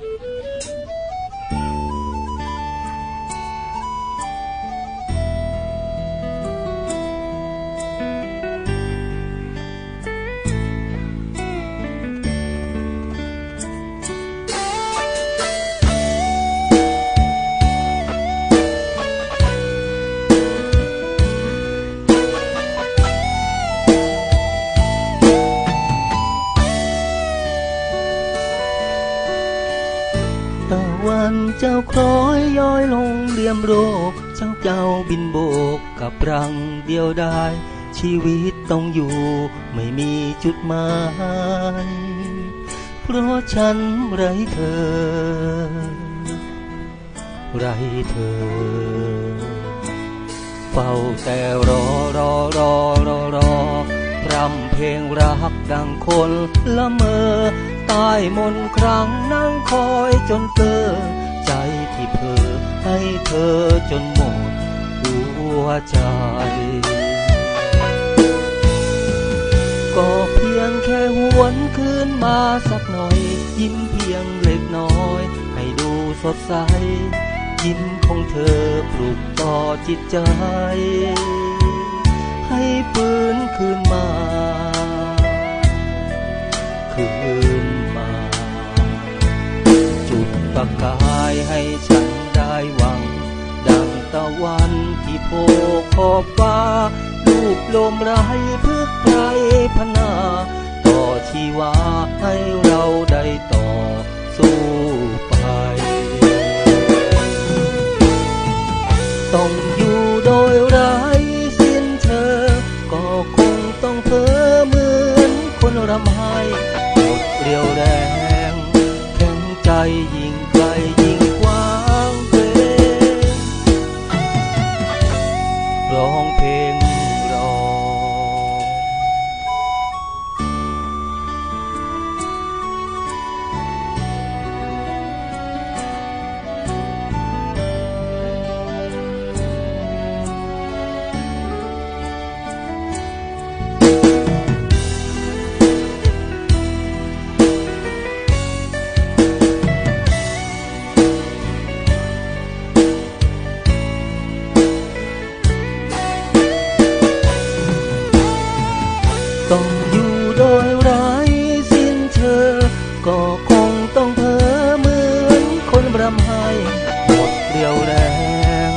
Mm-hmm. นเจ้าคล้อยย้อยลงเลี่ยมโรคเจ้าเจ้าบินโบกกับรังเดียวได้ ชีวิตต้องอยู่ไม่มีจุดหมาย เพราะฉันไรเธอ ไรเธอ เฝ้าแต่รอรอรอรอรอรำเพลงรักดังคนละเมอ ใต้มนครั้งนั่งคอยจนเกอใจที่เพอให้เธอจนหมดหัวใจ ก็เพียงแค่หวนคืนมาสักหน่อย ยิ้มเพียงเล็กน้อย ให้ดูสดใส ยิ้มของเธอปลุกต่อจิตใจ ให้ปื ประกายให้ฉันได้หวัง ดังตะวันที่โผล่ขอบฟ้าลูกลมไรพึกไพรพนา ต่อชีวาให้เราได้ต่อสู้ไป ต้องอยู่โดยไร้สิ้นเธอ ก็คงต้องเพ้อเหมือนคนรำไห้หมดเรียวแรงแข็งใจ ต้องอยู่โดยไร้สิ้นเธอ ก็คงต้องเพ้อเหมือนคนรำไห้หมดเรียวแรง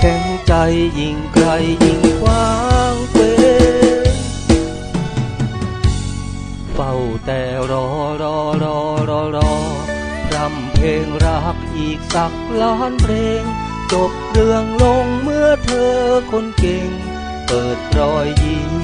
แข็งใจยิ่งไกลยิ่งกว้างเฟ้เฝ้าแต่รอรอรอรอรอรำเพลงรักอีกสักล้านเพลง จบเรื่องลงเมื่อเธอคนเก่ง เปิดรอยยิ้ม